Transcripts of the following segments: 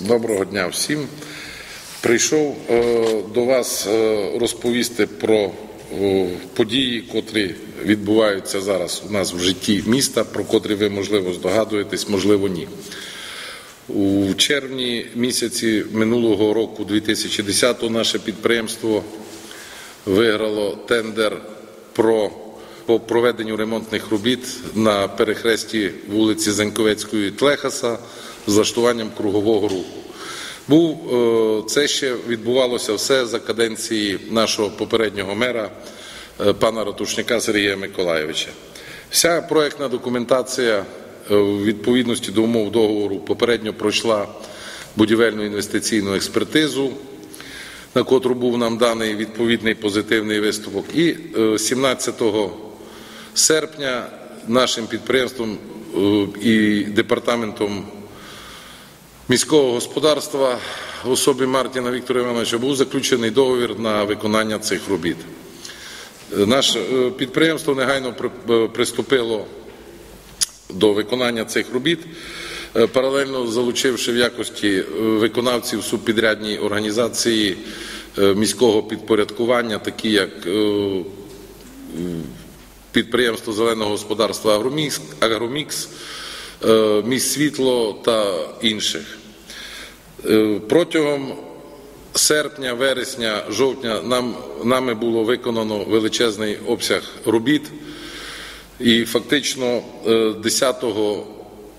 Доброго дня всім. Прийшов е, до вас е, розповісти про е, події, котрі відбуваються зараз у нас в житті міста, про котрі ви, можливо, здогадуєтесь, можливо, ні. У червні місяці минулого року, 2010-го, наше підприємство виграло тендер про по проведенню ремонтних робіт на перехресті вулиці Заньковецької Тлехаса з влаштуванням кругового руху. Був е, це ще відбувалося все за каденції нашого попереднього мера е, пана Ратушняка Сергія Миколаєвича. Вся проектна документація е, в відповідності до умов договору попередньо пройшла будівельну інвестиційну експертизу на котру був нам даний відповідний позитивний висновок. І е, 17 серпня нашим підприємством і департаментом міського господарства в особі Мартіна Віктора Івановича був заключений договір на виконання цих робіт. Е, Наше підприємство негайно е, приступило до виконання цих робіт, е, паралельно залучивши в якості виконавців субпідрядні організації міського підпорядкування, такі як підприємство зеленого господарства «Агромікс», міст світло та інших. Е, Протягом серпня, вересня, жовтня нам, нами було виконано величезний обсяг робіт. І фактично е, 10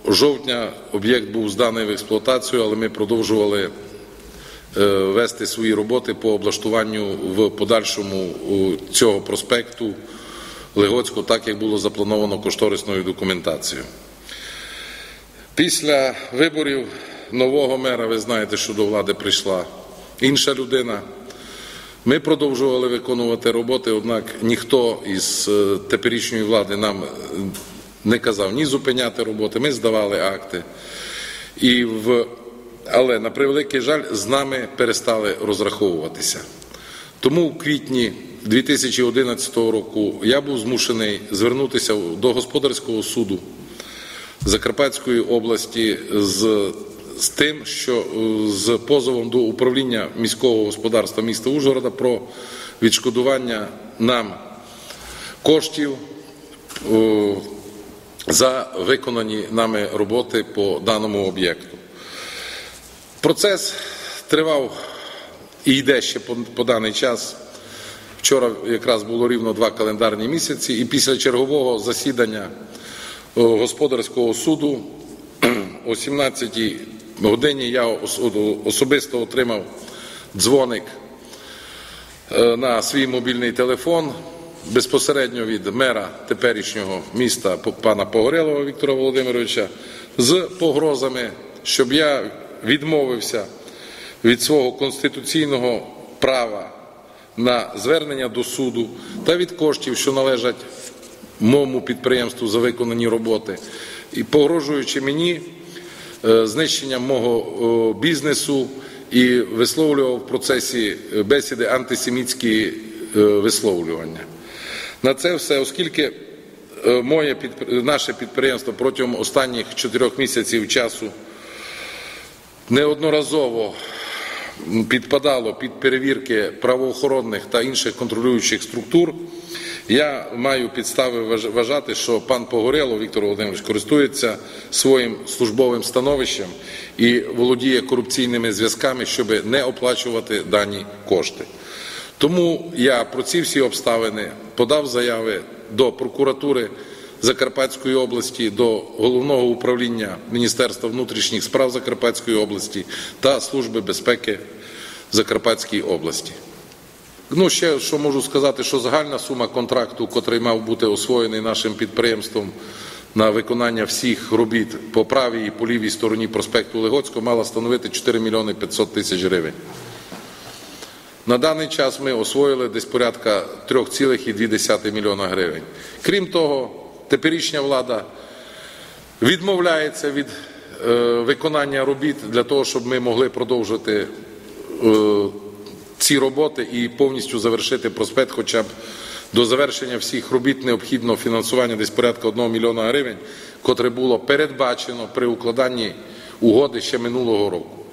жовтня об'єкт був зданий в експлуатацію, але ми продовжували е, вести свої роботи по облаштуванню в подальшому цього проспекту Легоцького, так як було заплановано кошторисною документацією. Після виборів нового мера, ви знаєте, що до влади прийшла інша людина. Ми продовжували виконувати роботи, однак ніхто із е, теперішньої влади нам е, не казав ні зупиняти роботи. Ми здавали акти. І в... Але на превеликий жаль, з нами перестали розраховуватися. Тому в квітні 2011 року я був змушений звернутися до господарського суду Закарпатської області з, з тим, що е, з позовом до управління міського господарства міста Ужгорода про відшкодування нам коштів е, за виконані нами роботи по даному об'єкту. Процес тривав і йде ще по, по даний час. Вчора якраз було рівно два календарні місяці, і після чергового засідання господарського суду. О 17-й годині я особисто отримав дзвоник е, на свій мобільний телефон безпосередньо від мера теперішнього міста пана Погорелова Віктора Володимировича з погрозами, щоб я відмовився від свого конституційного права на звернення до суду та від коштів, що належать моєму підприємству за виконані роботи, і погрожуючи мені е, знищенням мого бізнесу і висловлював в процесі е, бесіди антисемітські е, висловлювання. На це все, оскільки моє наше підприємство протягом останніх чотирьох місяців часу неодноразово підпадало під перевірки правоохоронних та інших контролюючих структур, я маю підстави вважати, що пан Погорелов Віктор Володимирович користується своїм службовим становищем і володіє корупційними зв'язками, щоб не оплачувати дані кошти. Тому я про ці всі обставини подав заяви до прокуратури Закарпатської області, до головного управління Міністерства внутрішніх справ Закарпатської області та Служби безпеки Закарпатської області. Ну, ще що можу сказати, що загальна сума контракту, котрий мав бути освоєний нашим підприємством на виконання всіх робіт по правій і по лівій стороні проспекту Легоцького, мала становити 4 мільйони 500 тисяч гривень. На даний час ми освоїли десь порядка 3,2 мільйона гривень. Крім того, теперішня влада відмовляється від е, виконання робіт для того, щоб ми могли продовжити е, ці роботи і повністю завершити проспект, хоча б до завершення всіх робіт необхідно фінансування десь порядка 1 мільйона гривень, котре було передбачено при укладанні угоди ще минулого року.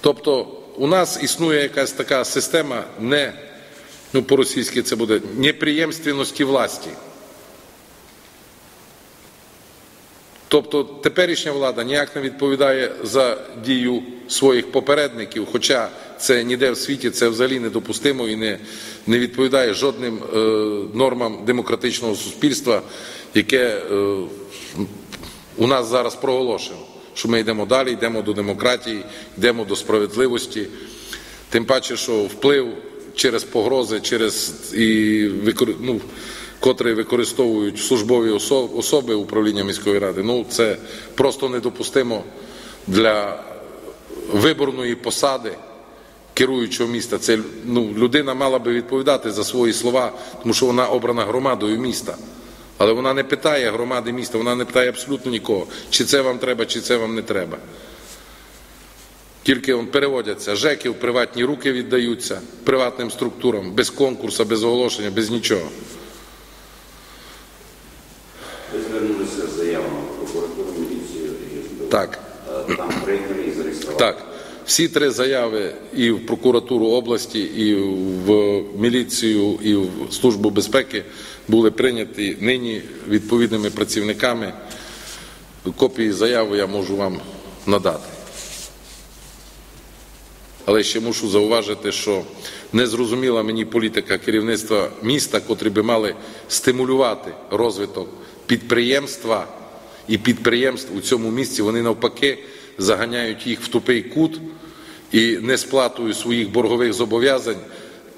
Тобто у нас існує якась така система не, ну по-російськи це буде неприємственності власті. Тобто теперішня влада ніяк не відповідає за дію своїх попередників, хоча це ніде в світі це взагалі недопустимо і не, не відповідає жодним е, нормам демократичного суспільства, яке е, у нас зараз проголошено. Що ми йдемо далі, йдемо до демократії, йдемо до справедливості. Тим паче, що вплив через погрози, через і ну, котрі використовують службові особи управління міської ради, ну це просто недопустимо для виборної посади керуючого міста. Це ну, людина мала би відповідати за свої слова, тому що вона обрана громадою міста. Але вона не питає громади міста, вона не питає абсолютно нікого, чи це вам треба, чи це вам не треба. Тільки он, переводяться, ЖЕКи в приватні руки віддаються приватним структурам, без конкурсу, без оголошення, без нічого. Ви звернулися з заявами в прокуратуру, міліцію і. Так. Е, Там прийняли і зареєстрували. Так, всі три заяви і в прокуратуру області, і в міліцію, і в службу безпеки були прийняті нині відповідними працівниками. Копії заяви я можу вам надати. Але ще мушу зауважити, що незрозуміла мені політика керівництва міста, котрі би мали стимулювати розвиток підприємства і підприємств у цьому місці. Вони навпаки заганяють їх в тупий кут і несплатою своїх боргових зобов'язань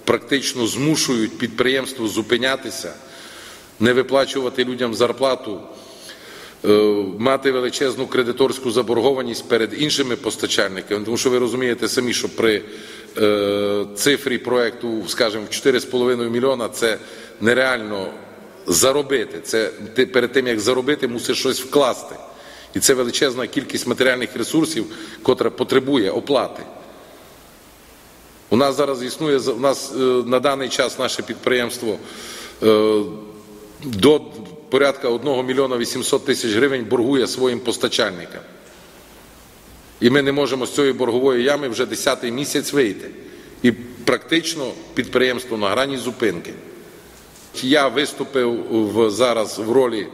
практично змушують підприємство зупинятися, не виплачувати людям зарплату е, мати величезну кредиторську заборгованість перед іншими постачальниками, тому що ви розумієте самі, що при е, цифрі проекту, скажімо, в 4,5 мільйона це нереально заробити. Це ти перед тим як заробити, мусиш щось вкласти. І це величезна кількість матеріальних ресурсів, котра потребує оплати. У нас зараз існує у нас е, на даний час наше підприємство е, до порядка 1 мільйона 800 тисяч гривень боргує своїм постачальникам. І ми не можемо з цієї боргової ями вже 10-й місяць вийти. І практично підприємство на грані зупинки. Я виступив в, зараз в ролі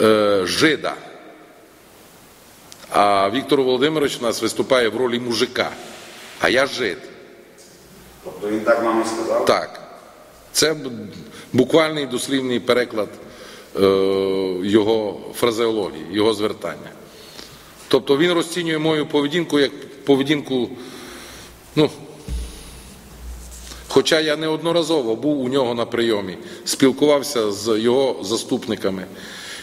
е, жида, а Віктор Володимирович у нас виступає в ролі мужика. А я жид. Тобто він так вам і сказав? Так. Це буквальний дослівний переклад е, його фразеології, його звертання. Тобто він розцінює мою поведінку як поведінку, ну, хоча я неодноразово був у нього на прийомі, спілкувався з його заступниками.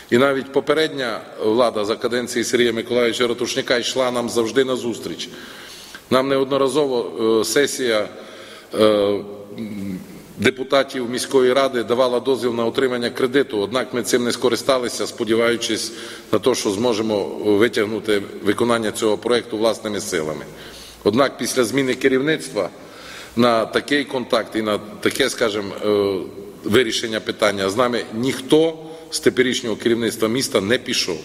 І навіть попередня влада за каденції Сергія Миколаївича Ратушняка йшла нам завжди на зустріч. Нам неодноразово е, сесія е, депутатів міської ради давала дозвіл на отримання кредиту, однак ми цим не скористалися, сподіваючись на те, що зможемо витягнути виконання цього проекту власними силами. Однак після зміни керівництва на такий контакт і на таке, скажімо, е, вирішення питання з нами ніхто з теперішнього керівництва міста не пішов.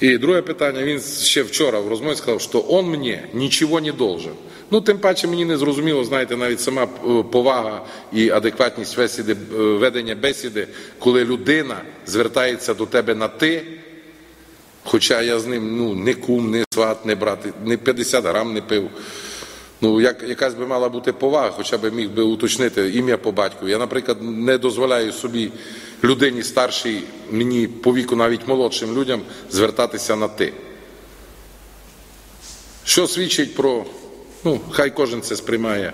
І друге питання, він ще вчора в розмові сказав, що он мені нічого не должен. Ну, тим паче мені не зрозуміло, знаєте, навіть сама е, повага і адекватність бесіди, е, ведення бесіди, коли людина звертається до тебе на ти, хоча я з ним ну, не кум, не сват, не брат, не 50 грам не пив. Ну, як, якась би мала бути повага, хоча б міг би уточнити ім'я по батьку. Я, наприклад, не дозволяю собі людині старшій, мені по віку навіть молодшим людям звертатися на ти. Що свідчить про, ну, хай кожен це сприймає